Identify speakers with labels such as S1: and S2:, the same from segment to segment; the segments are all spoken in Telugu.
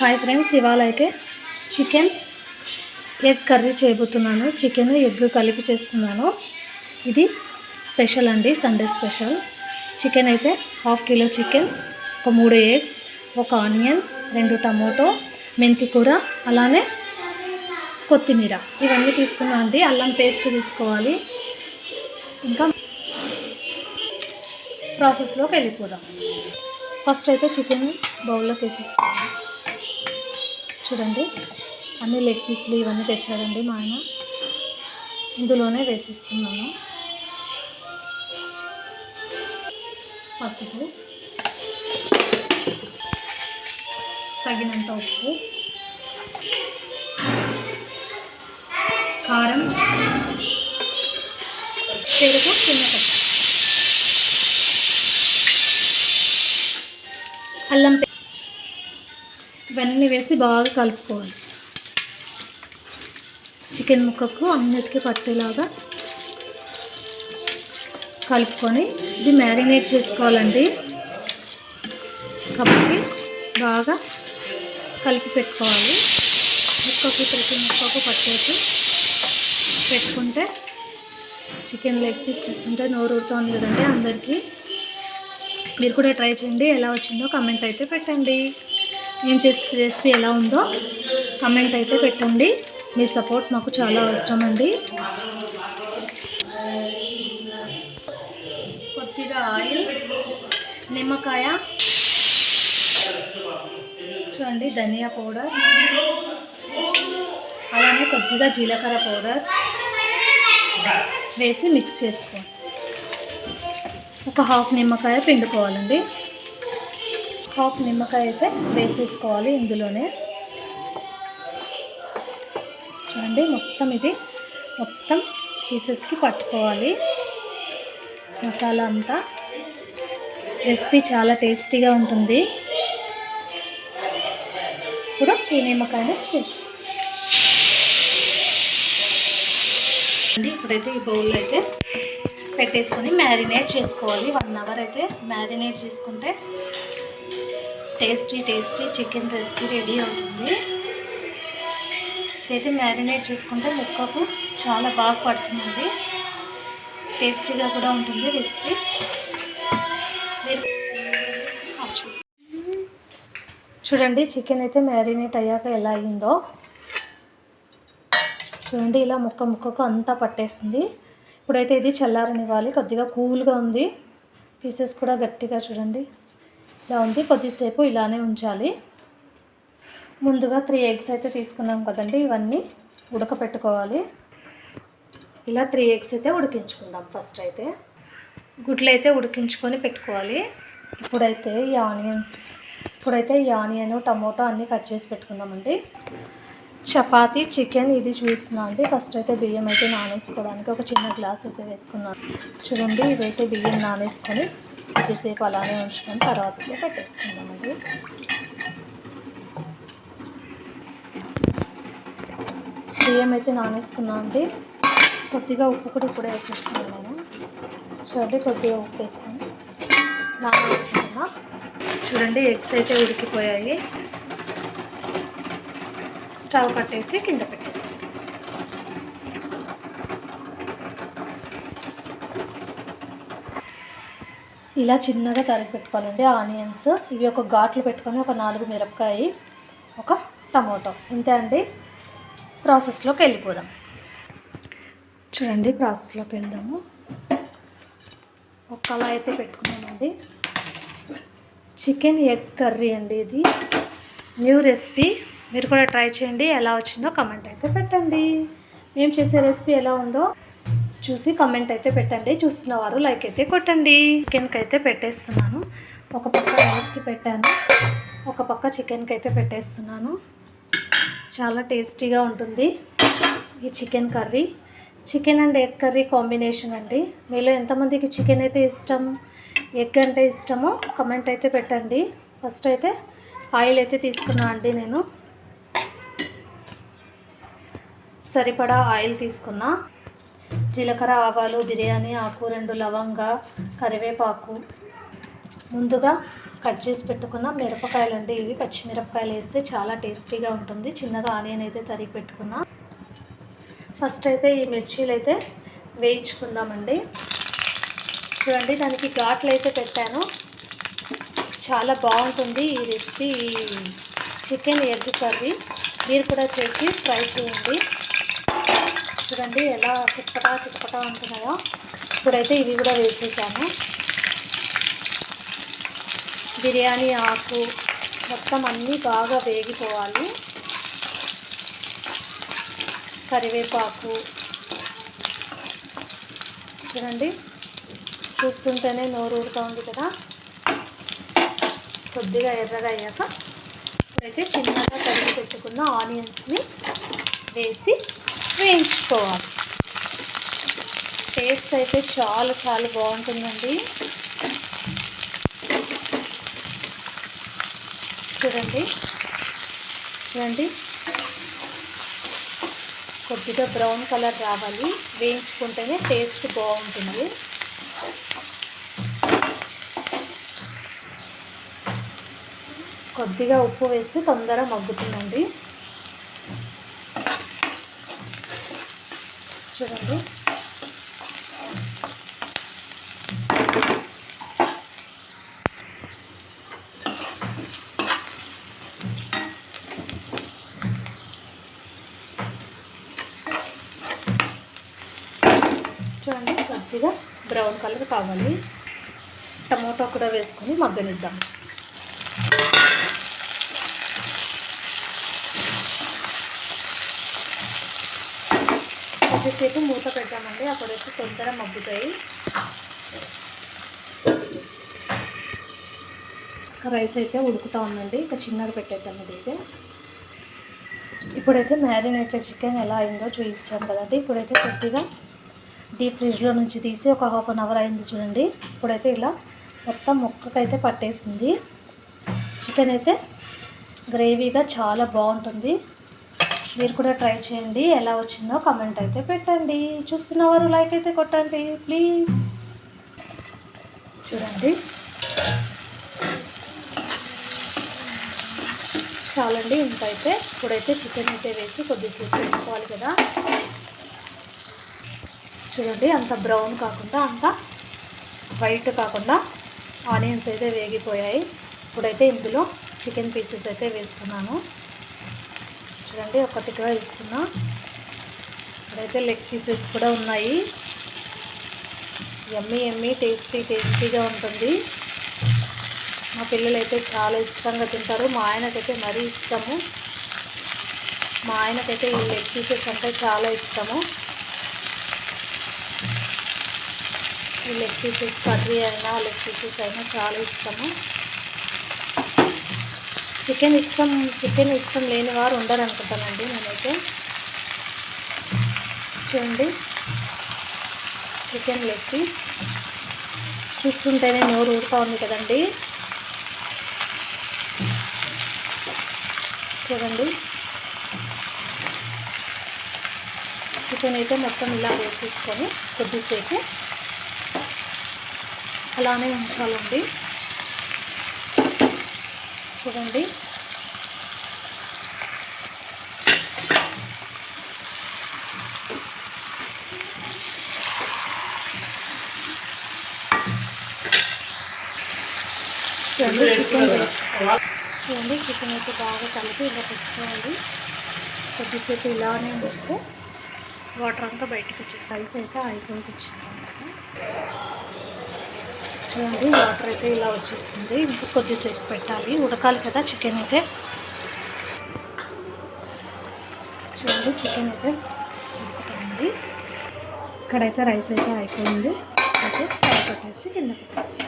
S1: హాయ్ ఫ్రెండ్స్ ఇవాళ అయితే చికెన్ ఎగ్ కర్రీ చేయబోతున్నాను. చికెన్ ఎగ్ కలిపి చేస్తున్నాను. ఇది స్పెషల్ అండి సండే స్పెషల్. చికెన్ అయితే హాఫ్ కిలో చికెన్ ఒక మూడు ఎగ్స్ ఒక ఆనియన్ రెండు టమోటో మెంతి కూర అలానే కొత్తిమీర. ఇవన్నీ తీసుకున్నాను అండి అల్లం పేస్ట్ తీసుకోవాలి. ఇంకా ప్రాసెస్లోకి వెళ్ళిపోదాం. ఫస్ట్ అయితే చికెన్ బౌల్లోకి వేసేసుకోండి చూడండి అన్ని లెగ్ పీస్లు ఇవన్నీ తెచ్చాడండి మా ఆయన. ఇందులోనే వేసిస్తున్నాను. పసుపు తగినంత ఉప్పు కారం పెరుగు చిన్న అల్లం ఇవన్నీ వేసి బాగా కలుపుకోవాలి. చికెన్ ముక్కకు అన్నిటికీ పట్టేలాగా కలుపుకొని ఇది మ్యారినేట్ చేసుకోవాలండి. కాబట్టి బాగా కలిపి పెట్టుకోవాలి. ముక్కకు ప్రతి ముక్కకు పట్టేసి పెట్టుకుంటే చికెన్ లెగ్ పీస్ చూస్తుంటే నోరు ఊరుతోంది కదండి అందరికీ. మీరు కూడా ట్రై చేయండి ఎలా వచ్చిందో కమెంట్ అయితే పెట్టండి. నేను చేసే రెసిపీ ఎలా ఉందో కమెంట్ అయితే పెట్టండి. మీ సపోర్ట్ మాకు చాలా అవసరం అండి. కొద్దిగా ఆయిల్ నిమ్మకాయ చూడండి ధనియా పౌడర్ అలానే కొద్దిగా జీలకర్ర పౌడర్ వేసి మిక్స్ చేసుకోండి. ఒక హాఫ్ నిమ్మకాయ పిండుకోవాలండి. హాఫ్ నిమ్మకాయ అయితే వేసేసుకోవాలి ఇందులోనే. చూడండి మొత్తం ఇది మొత్తం పీసెస్కి పట్టుకోవాలి. మసాలా అంతా. రెసిపీ చాలా టేస్టీగా ఉంటుంది. ఇప్పుడు ఈ నిమ్మకాయని అండి ఇప్పుడైతే ఈ బౌల్లో అయితే పెట్టేసుకొని మ్యారినేట్ చేసుకోవాలి. వన్ అవర్ అయితే మ్యారినేట్ చేసుకుంటే tasty tasty chicken recipe ready అవుతుంది. ఇదైతే మ్యారినేట్ చేసుకుంటే ముక్కకు చాలా బాగా పడుతుందండి. టేస్టీగా కూడా ఉంటుంది రెసిపీ. చూడండి చికెన్ అయితే మ్యారినేట్ అయ్యాక ఎలా అయిందో చూడండి ఇలా ముక్క ముక్కకు అంతా పట్టేసింది. ఇప్పుడైతే ఇది చల్లారనివ్వాలి. కొద్దిగా కూల్గా ఉంది. పీసెస్ కూడా గట్టిగా చూడండి. ఇలా ఉంది. కొద్దిసేపు ఇలానే ఉంచాలి. ముందుగా త్రీ ఎగ్స్ అయితే తీసుకున్నాం కదండి. ఇవన్నీ ఉడకపెట్టుకోవాలి. ఇలా త్రీ ఎగ్స్ అయితే ఉడికించుకుందాం ఫస్ట్ అయితే. గుడ్లు అయితే ఉడికించుకొని పెట్టుకోవాలి. ఇప్పుడైతే ఈ ఆనియన్స్ ఇప్పుడైతే ఈ ఆనియన్ టమోటా అన్నీ కట్ చేసి పెట్టుకుందామండి. చపాతీ చికెన్ ఇది చూస్తున్నాను అండి. ఫస్ట్ అయితే బియ్యం అయితే నానేసుకోవడానికి ఒక చిన్న గ్లాస్ అయితే వేసుకున్నాను. చూడండి ఇదైతే బియ్యం నానేసుకొని కొద్దిసేపు అలానే ఉంచుకొని తర్వాత అయితే పెట్టేసుకుందామండి బియ్యం అయితే నానేసుకున్నాను అండి. కొద్దిగా ఉప్పు కూడా ఇప్పుడే వేసేస్తున్నాను నేను. చూడండి కొద్దిగా ఉప్పు వేసుకొని నానేసుకున్నా చూడండి ఎగ్స్ అయితే ఉడికిపోయాయి. స్టవ్ కట్టేసి కింద పెట్టేసి. ఇలా చిన్నగా తరిగి పెట్టుకోవాలండి. ఆనియన్స్ ఇవి ఒక ఘాట్లు పెట్టుకొని ఒక నాలుగు మిరపకాయ ఒక టమాటో. ఇంతే అండి. ప్రాసెస్లోకి వెళ్ళిపోదాం. చూడండి ప్రాసెస్లోకి వెళ్దాము. ఒక కళాయి అయితే పెట్టుకున్నామండి. చికెన్ ఎగ్ కర్రీ అండి ఇది. New recipe. మీరు కూడా ట్రై చేయండి ఎలా వచ్చిందో కమెంట్ అయితే పెట్టండి. మేము చేసే రెసిపీ ఎలా ఉందో చూసి కమెంట్ అయితే పెట్టండి. చూస్తున్న వారు లైక్ అయితే కొట్టండి. చికెన్కి అయితే పెట్టేస్తున్నాను. ఒక పక్క రైస్కి పెట్టాను. ఒక పక్క చికెన్కి అయితే పెట్టేస్తున్నాను. చాలా టేస్టీగా ఉంటుంది ఈ chicken curry chicken and egg curry combination అండి. మీలో ఎంతమందికి చికెన్ అయితే ఇష్టం ఎగ్ అంటే ఇష్టమో కమెంట్ అయితే పెట్టండి. ఫస్ట్ అయితే ఆయిల్ అయితే తీసుకున్నా అండి నేను. సరిపడా ఆయిల్ తీసుకున్నా. జీలకర్ర ఆవాలు బిర్యానీ ఆకు రెండు లవంగా కరివేపాకు. ముందుగా కట్ చేసి పెట్టుకున్న మిరపకాయలు అండి. ఇవి పచ్చిమిరపకాయలు వేస్తే చాలా టేస్టీగా ఉంటుంది. చిన్నగా ఆనియన్ అయితే తరిగి పెట్టుకున్నా. ఫస్ట్ అయితే ఈ మిర్చీలు అయితే వేయించుకుందామండి. చూడండి దానికి ఘాట్లు అయితే పెట్టాను. చాలా బాగుంటుంది ఈ రెసిపీ. చికెన్ ఎగ్ కర్రీ మీరు కూడా చేసి ట్రై చేయండి. చూడండి ఎలా చిట్పటా చిట్పటా ఉంటున్నాయో. ఇప్పుడైతే ఇవి కూడా వేసేసాను. బిర్యానీ ఆకు మొత్తం అన్నీ బాగా వేగిపోవాలి. కరివేపాకు. చూడండి. చూస్తుంటేనే నోరు ఊరుతూ ఉంది కదా. కొద్దిగా ఎర్రగా అయ్యాక ఇప్పుడైతే చిన్నగా తరిగి పెట్టుకున్న ఆనియన్స్ని వేసి వేయించుకోవాలి టేస్ట్ అయితే చాలా చాలా బాగుంటుందండి. చూడండి. చూడండి. కొద్దిగా బ్రౌన్ కలర్ రావాలి. వేయించుకుంటేనే టేస్ట్ బాగుంటుంది. కొద్దిగా ఉప్పు వేసి తొందర మగ్గుతుందండి. చూడండి. చూడండి కొద్దిగా బ్రౌన్ కలర్ కావాలి. టమోటా కూడా వేసుకొని మగ్గనిద్దాం. కొద్దిసేపు మూత పెట్టామండి. అప్పుడైతే తొందర మగ్గుతాయి. రైస్ అయితే ఉడుకుతూ ఉందండి. ఇక చిన్నగా పెట్టేద్దాం ఇదైతే. ఇప్పుడైతే మ్యారినేటెడ్ చికెన్ ఎలా అయిందో చూపించాం కదండి. ఇప్పుడైతే కొద్దిగా డీప్ ఫ్రిడ్జ్లో నుంచి తీసి ఒక హాఫ్ అన్ అవర్ అయింది చూడండి. ఇప్పుడైతే ఇలా మొత్తం ముక్కకైతే పట్టేసింది. చికెన్ అయితే గ్రేవీగా చాలా బాగుంటుంది. మీరు కూడా ట్రై చేయండి. ఎలా వచ్చిందో కమెంట్ అయితే పెట్టండి. చూస్తున్నవారు లైక్ అయితే కొట్టండి ప్లీజ్ చూడండి. చాలండి ఇంత అయితే. ఇప్పుడైతే చికెన్ అయితే వేసి కొద్దిసేపు పెట్టుకోవాలి కదా. చూడండి అంత బ్రౌన్ కాకుండా అంత వైట్ కాకుండా ఆనియన్స్ అయితే వేగిపోయాయి. ఇప్పుడైతే ఇందులో చికెన్ పీసెస్ అయితే వేస్తున్నాను. చూడండి ఒకటిగా ఇస్తున్నా. ఇక్కడైతే లెగ్ పీసెస్ కూడా ఉన్నాయి. ఎమ్మి ఎమ్మి టేస్టీ టేస్టీగా ఉంటుంది. మా పిల్లలు అయితే చాలా ఇష్టంగా తింటారు. మా ఆయనకైతే మరీ ఇష్టము. మా ఆయనకైతే ఈ లెగ్ పీసెస్ అంటే చాలా ఇష్టము. ఈ లెగ్ పీసెస్ కర్రీ అయినా లెగ్ పీసెస్ అయినా చాలా ఇష్టము. చికెన్ ఇష్టం చికెన్ ఇష్టం లేని వారు ఉండరు అనుకుంటానండి నేనైతే. చూడండి. Chicken leg piece. చూస్తుంటేనే నోరు ఊరుతూ ఉంది కదండి. చూడండి. చికెన్ అయితే మొత్తం ఇలా వేసేసుకొని కొద్దిసేపు అలానే ఉంచాలండి. చూడండి. చూడండి చికెన్ వేసుకోవాలి చూడండి చికెన్ అయితే బాగా కలిపి ఇలా పెట్టుకోవాలి. కొద్దిసేపు ఇలానే ఉంచితే వాటర్ అంతా బయటకు వచ్చేసి రైస్ అయితే అయిపోయి చూడండి వాటర్ అయితే ఇలా వచ్చేస్తుంది ఇంకా కొద్దిసేపు పెట్టాలి. ఉడకాలి కదా చికెన్ అయితే. చూడండి చికెన్ అయితే ఉడుకుతుంది. ఇక్కడైతే రైస్ అయితే అయిపోయింది. అయితే సైడ్ పెట్టేసి కింద పెట్టేసి.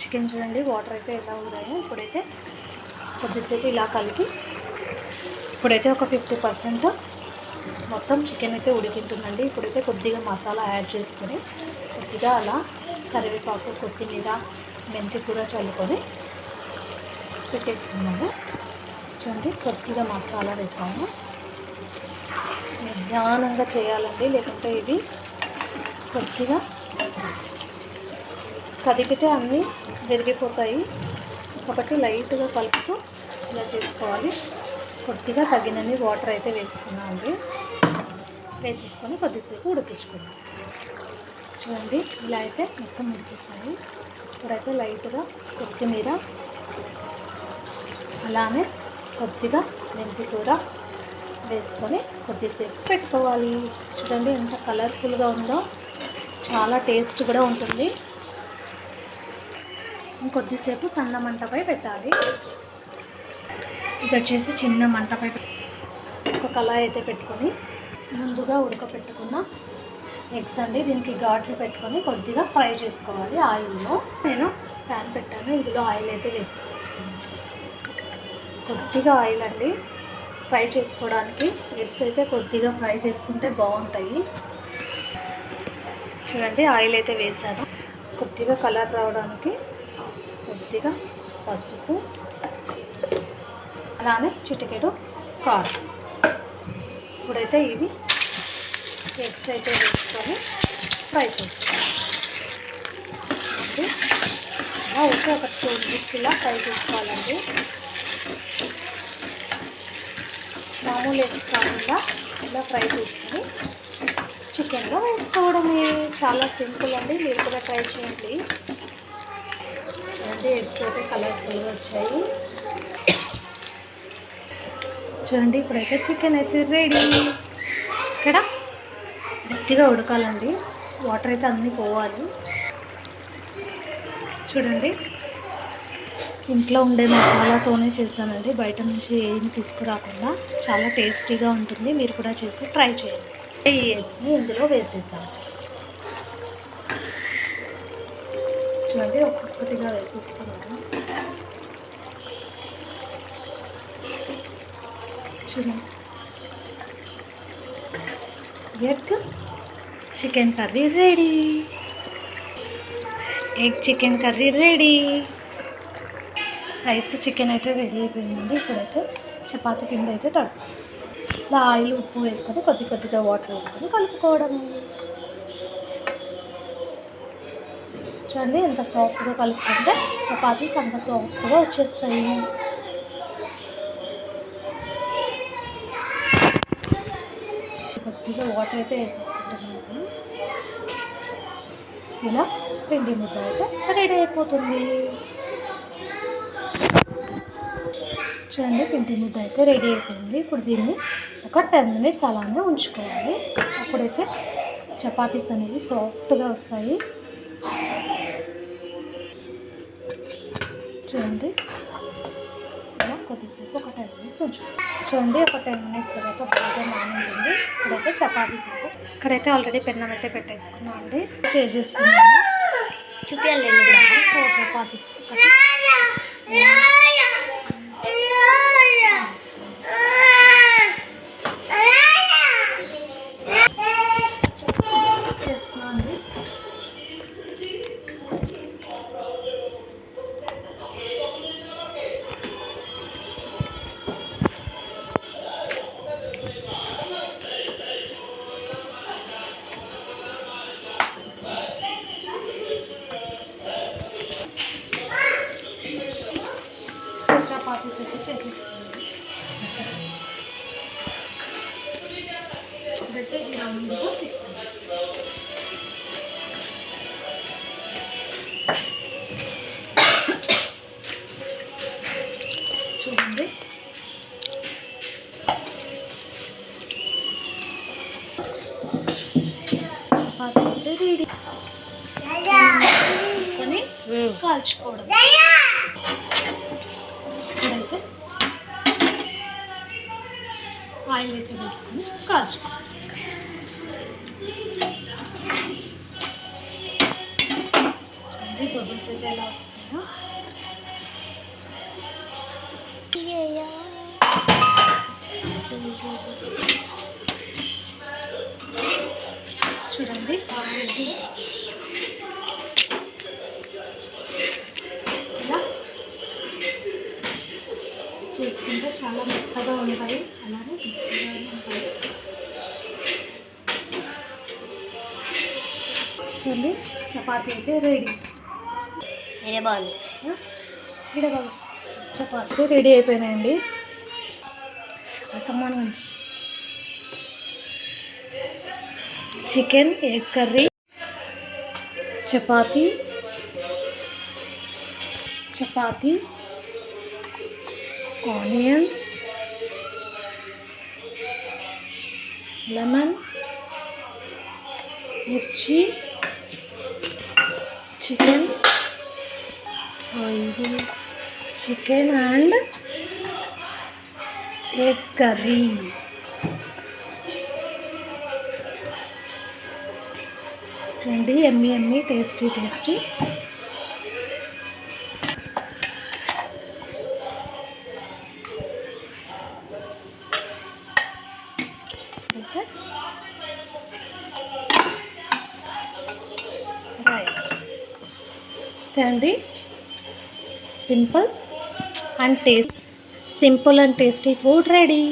S1: చికెన్ చూడండి వాటర్ అయితే ఎలా ఊరాయో. ఇప్పుడైతే కొద్దిసేపు ఇలా కలిపి ఇప్పుడైతే ఒక ఫిఫ్టీ పర్సెంట్ మొత్తం చికెన్ అయితే ఉడికింటుందండి. ఇప్పుడైతే కొద్దిగా మసాలా యాడ్ చేసుకొని కొద్దిగా అలా కరివేపాకు కొత్తిమీర మెంతి కూర చల్లుకొని పెట్టేసుకున్నాము. చూడండి కొద్దిగా మసాలా వేసాము. నిదానంగా చేయాలండి లేకుంటే ఇది కొద్దిగా కదిపితే అన్నీ విరిగిపోతాయి. కాబట్టి లైట్గా కలుపుతూ ఇలా చేసుకోవాలి. కొద్దిగా తగినన్ని వాటర్ అయితే వేస్తున్నాం అండి. వేసేసుకొని కొద్దిసేపు ఉడికించుకుందాం. చూడండి ఇలా అయితే మొత్తం ఉడికేసాయి. ఇప్పుడైతే లైట్గా కొత్తిమీర అలానే కొద్దిగా మెంతి కూర వేసుకొని కొద్దిసేపు పెట్టుకోవాలి. చూడండి ఎంత కలర్ఫుల్గా ఉందో. చాలా టేస్ట్ కూడా ఉంటుంది. ఇంకొద్దిసేపు సన్న మంటపై పెట్టాలి. ఇది వచ్చేసి చిన్న మంటపై ఒక కళాయి అయితే పెట్టుకొని ముందుగా ఉడకపెట్టుకున్న ఎగ్స్ అండి. దీనికి ఘాట్లు పెట్టుకొని కొద్దిగా ఫ్రై చేసుకోవాలి ఆయిల్లో. నేను ప్యాన్ పెట్టాను. ఇందులో ఆయిల్ అయితే వేసుకున్నాను కొద్దిగా ఆయిల్ అండి. ఫ్రై చేసుకోవడానికి ఎగ్స్ అయితే కొద్దిగా ఫ్రై చేసుకుంటే బాగుంటాయి. చూడండి ఆయిల్ అయితే వేసాను. కొద్దిగా కలర్ రావడానికి కొద్దిగా పసుపు అలానే చిటికెడు కారం. ఇప్పుడైతే ఇవి ఎగ్స్ అయితే వేసుకొని ఫ్రై చేసుకోవాలి అలా ఒక టూ మినిట్స్ ఇలా ఫ్రై చేసుకోవాలండి. మామూలు ఎగ్స్ కాకుండా ఇలా ఫ్రై చేసుకొని చికెన్లో వేసుకోవడమే. చాలా సింపుల్ అండి మీరు కూడా ట్రై చేయండి. చూడండి ఎగ్స్ అయితే కలర్ఫుల్గా వచ్చాయి. చూడండి ఇప్పుడైతే చికెన్ అయితే రెడీ. ఇక్కడ గట్టిగా ఉడకాలండి. వాటర్ అయితే అన్నీ పోవాలి. చూడండి. ఇంట్లో ఉండే మసాలాతోనే చేశానండి. బయట నుంచి ఏం తీసుకురాకుండా చాలా టేస్టీగా ఉంటుంది. మీరు కూడా చేసి ట్రై చేయండి. ఈ ఎగ్స్ని ఇందులో వేసేద్దాం. చూడండి ఒక్కొక్కటిగా వేసేస్తున్నాను. చూడండి. Egg chicken curry ready. Egg chicken curry ready. Rice chicken అయితే రెడీ అయిపోయిందండి. ఇప్పుడైతే చపాతి పిండి అయితే తడుపు ఇలా ఆయిల్ ఉప్పు వేసుకొని కొద్ది కొద్దిగా వాటర్ వేసుకొని కలుపుకోవడం చూడండి ఎంత సాఫ్ట్గా కలుపుకుంటే చపాతీస్ అంత సాఫ్ట్గా వచ్చేస్తాయి కొద్దిగా వాటర్ అయితే వేసేసుకుంటున్నాను. ఇలా పిండి ముద్ద అయితే రెడీ అయిపోతుంది. చూడండి పిండి ముద్ద అయితే రెడీ అయిపోయింది. ఇప్పుడు దీన్ని ఒక టెన్ మినిట్స్ అలానే ఉంచుకోవాలి. అప్పుడైతే చపాతీస్ అనేవి సాఫ్ట్గా వస్తాయి. చూడండి ఇలా కొద్దిసేపు ఒక టెన్ మినిట్స్ ఉంచుకోవాలి చూడండి ఒక టెన్ మినిట్స్ తర్వాత బాగా నానింది ఇప్పుడైతే చపాతీస్ అయితే ఇక్కడైతే ఆల్రెడీ పెన్నం అయితే పెట్టేసుకున్నాం అండి. చేసేసుకున్నాము చూపించాలి ఫోర్ చపాతీస్. ఒకటి చపాతీ అయితే రెడీ తీసుకొని కాల్చుకోవడం. ఇప్పుడైతే ఆయిల్ అయితే వేసుకొని కాల్చుకోవాలి చూడండి బబుల్స్ అయితే ఎలా వస్తున్నాయో చూడండి. ఇలా చేసుకుంటే చాలా మెత్తగా ఉంటాయి. అలానే క్రిస్పీగా ఉంటాయి చూడండి చపాతీ అయితే రెడీ
S2: ఇదే బాగుంది.
S1: ఇక్కడ బాగా చపాతీ రెడీ అయిపోయినాయండి. అసమానం అనిపిస్తుంది. Chicken egg curry chapati chapati onions lemon మిర్చి chicken oil chicken and egg curry చూడండి yummy yummy tasty tasty rice అండి simple and taste simple and tasty food ready